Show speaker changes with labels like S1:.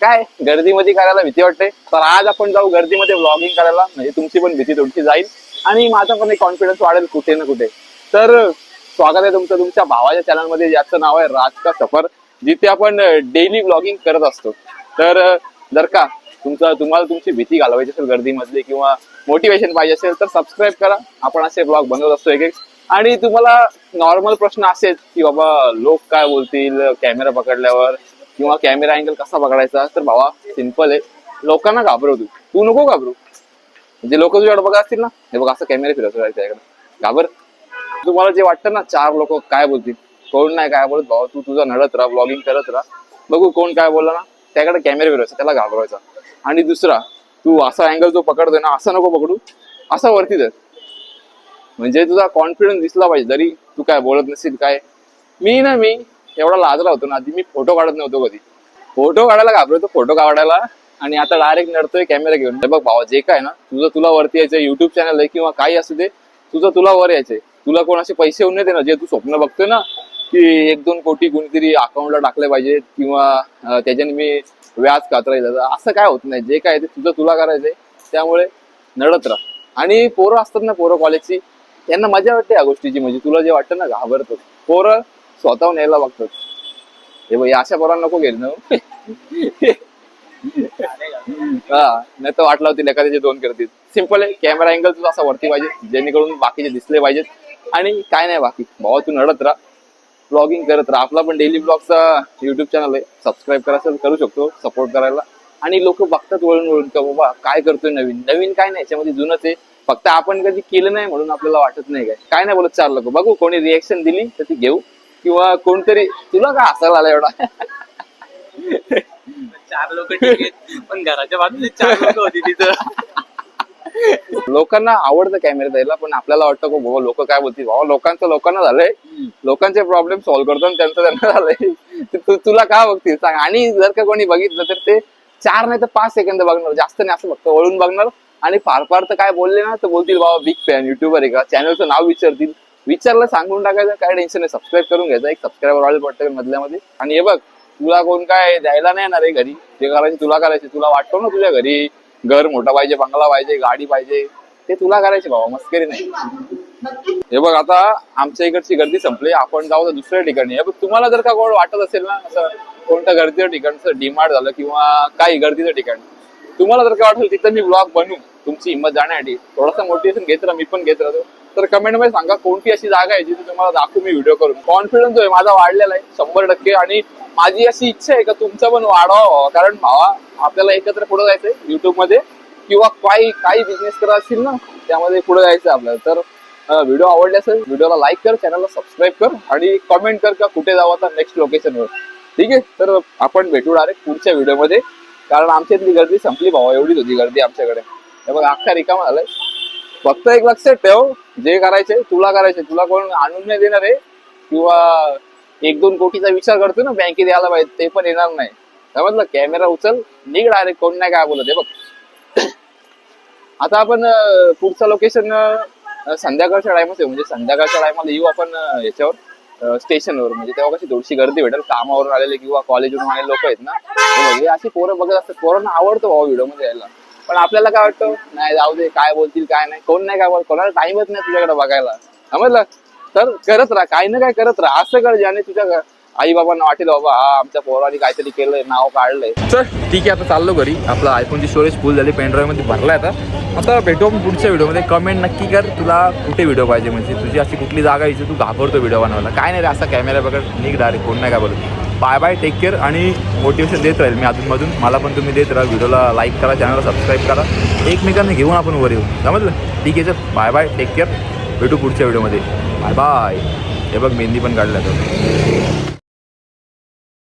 S1: काय गर्दीमध्ये करायला भीती वाटते? तर आज आपण जाऊ गर्दीमध्ये ब्लॉगिंग करायला. म्हणजे तुमची पण भीती थोडीशी जाईल. आणि माझा पण एक कॉन्फिडन्स वाढेल कुठे ना कुठे. तर स्वागत आहे तुमचं तुमच्या भावाच्या चॅनलमध्ये ज्याचं नाव आहे राज का सफर जिथे आपण डेली ब्लॉगिंग करत असतो. तर जर का तुमचा तुम्हाला तुमची भीती घालवायची असेल गर्दीमधली किंवा मोटिवेशन पाहिजे असेल तर सबस्क्राईब करा. आपण असे ब्लॉग बनवत असतो एक एक. आणि तुम्हाला नॉर्मल प्रश्न असेल की बाबा लोक काय बोलतील? कॅमेरा पकडल्यावर. किंवा कॅमेरा अँगल कसा पकडायचा तर भावा सिंपल आहे. लोकांना घाबरव तू. तू नको घाबरू. म्हणजे लोक तुझ्याकडे बघा असतील ना हे बघा असं कॅमेरा फिरवतो त्याच्याकडे. घाबर. तुम्हाला जे वाटतं ना चार लोक काय बोलतील? कोण नाही काय बोलत भावा तू तुझा नडत राहा ब्लॉगिंग करत राहा. बघू कोण काय बोलला ना त्याकडे कॅमेरा फिरवायचा त्याला घाबरवायचा. आणि दुसरा तू असा अँगल जो पकडतोय ना असा नको पकडू. असा वरती धर. म्हणजे तुझा कॉन्फिडन्स दिसला पाहिजे जरी तू काय बोलत नसेल काय. मी ना मी एवढा लाजला होतो ना आधी मी फोटो काढत नव्हतो कधी. फोटो काढायला घाबरतो फोटो काढायला. आणि आता डायरेक्ट नडतोय कॅमेरा घेऊन. बघ भावा जे काय ना तुझं तुला वरती यायचं युट्यूब चॅनल आहे किंवा काही असू दे तुझं तुला वर यायचंय. तुला कोण असे पैसे होऊन देणार ना जे तू स्वप्न बघतोय ना की एक दोन कोटी कोणीतरी अकाउंटला टाकले पाहिजे किंवा त्याच्याने मी व्याज कातरायचं असं काय होत नाही. जे काय ते तुझं तुला करायचंय. त्यामुळे नडत राहा. आणि पोरं असतात ना पोरं कॉलेजची त्यांना मजा वाटते या गोष्टीची. म्हणजे तुला जे वाटतं ना घाबरतो पोरं स्वतःहून यायला बघतात हे भाई अशा पोरांना नको गेलं ना. हा नाही तर वाटलं होती एखाद्याचे दोन करतील. सिंपल आहे कॅमेरा अँगल तुझा असा वरती पाहिजे जेणेकरून बाकीचे दिसले पाहिजेत. आणि काय नाही बाकी भावा तू नडत राहा. ब्लॉगिंग करत राहा. आपला पण डेली ब्लॉगचा युट्यूब चॅनल आहे. सबस्क्राईब करायचं करू शकतो सपोर्ट करायला. आणि लोक बघतात वळून वळून का बाबा काय करतोय नवीन? नवीन काय नाही याच्यामध्ये जुनच आहे. फक्त आपण कधी केलं नाही म्हणून आपल्याला वाटत नाही काय. काय नाही बोलत चार लोक बघू कोणी रिएक्शन दिली तर ती घेऊ. किंवा कोणतरी तुला काय हसायला आला एवढा?
S2: चार लोक पण घराच्या बाजूने चार लोक होती तिथं.
S1: लोकांना आवडतं कॅमेरा द्यायला पण आपल्याला वाटतं की बाबा लोक काय बोलतील? बाबा लोकांचं लोकांना झालंय. लोकांचे प्रॉब्लेम सॉल्व्ह करतो आणि त्यांचं त्यांना झालंय. तुला का बघतील? सांग. आणि जर का कोणी बघितलं तर ते चार नाही तर पाच सेकंद बघणार. जास्त नाही असं फक्त वळून बघणार. आणि फार फार तर काय बोलले ना तर बोलतील बाबा बिग फॅन युट्यूबर आहे का? चॅनलचं नाव विचारतील. विचारलं सांगून टाकायचं काय टेन्शन नाही. सबस्क्राईब करून घ्यायचं. एक सबस्क्राईबर वाढेल पडतं मधल्यामध्ये. आणि हे बघ तुला कोण काय द्यायला नाही येणार आहे घरी. जे करायचे तुला करायचे. तुला वाटतो ना तुझ्या घरी घर मोठा पाहिजे बंगला पाहिजे गाडी पाहिजे. ते तुला करायचे बाबा मस्करी नाही. हे बघ आता आमच्या इकडची गर्दी संपली. आपण जाऊ तर दुसऱ्या ठिकाणी. हे बघ तुम्हाला जर का कोण वाटत असेल ना असं कोणतं गर्दीचं ठिकाण डिमांड झालं किंवा काही गर्दीचं ठिकाण तुम्हाला जर का वाटेल तिथं मी ब्लॉग बनवू तुमची हिंमत जाण्यासाठी. थोडासा मोटिवेशन घेत राहा मी पण घेत राहतो. तर कमेंटमध्ये सांगा कोणती अशी जागा आहे जिथे तुम्हाला दाखवू मी व्हिडिओ करून. कॉन्फिडन्स जो आहे माझा वाढलेला आहे शंभर टक्के. आणि माझी अशी इच्छा आहे का तुमचं पण वाढवा व्हावा. कारण भावा आपल्याला एकत्र पुढे जायचंय युट्यूबमध्ये. किंवा काही काही बिझनेस करत असतील ना त्यामध्ये पुढे जायचं आपल्याला. तर व्हिडिओ आवडले असेल व्हिडिओला लाईक कर चॅनलला सबस्क्राईब कर. आणि कमेंट कर का कुठे जावं आता नेक्स्ट लोकेशनवर ठीक आहे? तर आपण भेटू डायरेक्ट पुढच्या व्हिडिओमध्ये कारण आमच्या इथली गर्दी संपली भावा एवढीच होती गर्दी आमच्याकडे. हे बघ अख्खा रिकामा झालाय. फक्त एक लक्षात ठेव जे करायचे तुला करायचे तुला कोण आणून नाही देणार आहे. किंवा एक दोन कोटीचा विचार करतो ना बँकेत यायला पाहिजे ते पण येणार नाही. समजलं कॅमेरा उचल निघ डायरेक्ट कोण नाही काय बोलत आहे बघ. आता आपण पुढचं लोकेशन संध्याकाळच्या टायमाच आहे म्हणजे संध्याकाळच्या टायमाला येऊ आपण याच्यावर. स्टेशनवर म्हणजे तेव्हा कशी थोडीशी गर्दी भेटेल कामावरून आलेले किंवा कॉलेजवरून आलेले लोक आहेत ना हे अशी पोरं बघत असतात. पोरांना आवडतो भाऊ व्हिडिओमध्ये यायला. पण आपल्याला काय वाटतं? नाही जाऊ दे काय बोलतील काय नाही कोण नाही काय बोल कोणाला टाइमच नाही तुझ्याकडे बघायला. समजलं? तर करत राहा काही ना काय करत राहा. असं कर ज्याने तुझ्या आई बाबांना वाटेल बाबा हा आमच्या पोराने काहीतरी केलंय नाव काढलंय. चल ठीक आहे आता चाललो घरी. आपला आयफोनची स्टोरेज फुल झाली पेनड्राईव्हमध्ये भरला आता. आता भेटू आपण पुढच्या व्हिडिओमध्ये कमेंट नक्की कर तुला कुठे व्हिडिओ पाहिजे म्हणजे. तुझी अशी कुठली जागा इथे तू घाबरतो व्हिडिओ बनवायला. काय नाही रे असा कॅमेरा बघत निघ डायरेक्ट कोण नाही का बोलत बाय बाय टेक केअर आणि मोटिवेशन देत राहील. मी अजूनमधून मला पण तुम्ही देत राहा. व्हिडिओला लाईक करा चॅनलला सबस्क्राईब करा. एकमेकांना घेऊन आपण वर येऊ. समजलं? ठीक आहे sir bye bye take care भेटू पुढच्या व्हिडिओमध्ये बाय बाय हे बघ मेहंदी पण काढल्या तर